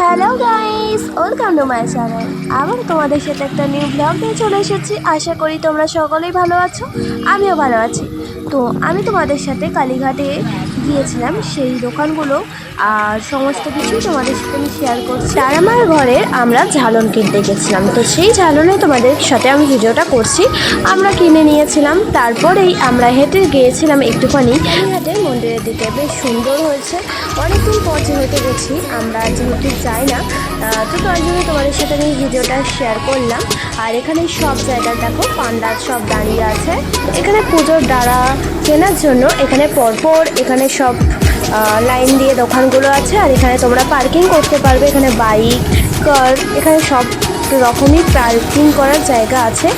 Hello guys welcome to my channel আবার তোমাদের সাথে একটা নিউ ব্লগ নিয়ে চলে এসেছি। আশা করি তোমরা সকলেই ভালো আছো। আমিও ভালো আছি। তো আমি তোমাদের সাথে কালীঘাটে গিয়েছিলাম, সেই দোকানগুলো আর সমস্ত কিছুই তোমাদের সাথে আমি শেয়ার করছি। আর আমার ঘরে আমরা ঝালন কিনতে গেছিলাম, তো সেই ঝালনে তোমাদের সাথে আমি ভিডিওটা করছি। আমরা কিনে নিয়েছিলাম, তারপরেই আমরা হেঁটে গিয়েছিলাম একটুখানি। কালীঘাটের মন্দিরের দিকে বেশ সুন্দর হয়েছে, অনেকদিন পর যেহেতু গেছি, আমরা যেহেতু যাই না তো তার জন্য তোমাদের সাথে আমি ভিডিওটা শেয়ার করলাম। আর এখানে সব জায়গা দেখো পান্ডা সব দাঁড়িয়ে আছে। এখানে পুজোর দ্বারা কেনার জন্য এখানে পরপর এখানে সব লাইন দিয়ে দোকানগুলো আছে আর এখানে তোমরা পার্কিং করতে পারবে। এখানে বাইক কার এখানে সব রকমই পার্কিং করার জায়গা আছে।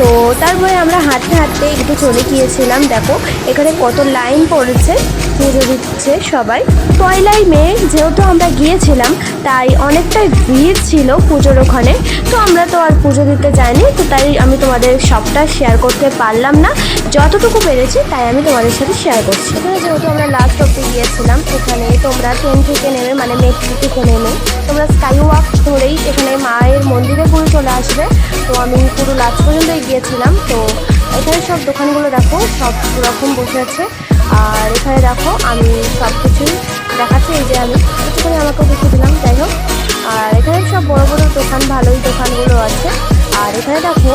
তো তারপরে আমরা হাঁটতে হাঁটতে একটু চলে গিয়েছিলাম। দেখো, এখানে কত লাইন পড়েছে। পুজো দিচ্ছে সবাই। পয়লাই মে যেহেতু আমরা গিয়েছিলাম, তাই অনেকটাই ভিড় ছিল পুজোর ওখানে। তো আমরা তো আর পুজো দিতে যাইনি, তো তাই আমি তোমাদের সবটা শেয়ার করতে পারলাম না। যতটুকু পেরেছি, তাই আমি তোমাদের সাথে শেয়ার করছি। এখানে যেহেতু আমরা লাস্ট অব্দি গিয়েছিলাম, এখানে তোমরা ট্রেন থেকে নেমে মানে মেট্রো থেকে নেমে, তোমরা স্কাই ওয়াক ধরেই এখানে মায়ের মন্দিরে পুরো চলে আসবে। তো আমি পুরো লাস্ট পর্যন্তই গিয়েছিলাম, তো এখানে সব দোকানগুলো দেখো, সব রকম বসে আছে। আর এখানে দেখো আমি সব কিছুই দেখাচ্ছি, এই যে আমি একটুখানি আমাকে দেখে দিলাম, যাই হোক। আর এখানে সব বড় বড় দোকান, ভালোই দোকানগুলো আছে। আর এখানে দেখো,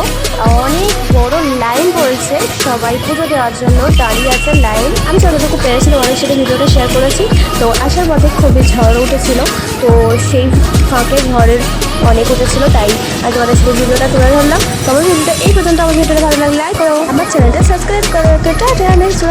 অনেক বড় লাইন পড়েছে সবাই পুজো দেওয়ার জন্য, দাঁড়িয়ে আছে লাইন। আমি যতটুকু পেরেছিলাম অনেক সাথে ভিডিওটা শেয়ার করেছি। তো আসার পথে খুবই ঝড় উঠেছিল, তো সেই ফাঁকে ঝড়ের অনেক উঠেছিল, তাই আমি তোমাদের সাথে ভিডিওটা তুলে ধরলাম। তোমার ভিডিওটা এই পর্যন্ত, আমার ভিডিওটা ভালো লাগলে লাইক করো, আমার চ্যানেলটা সাবস্ক্রাইব করো। তো টাটা নেক্সট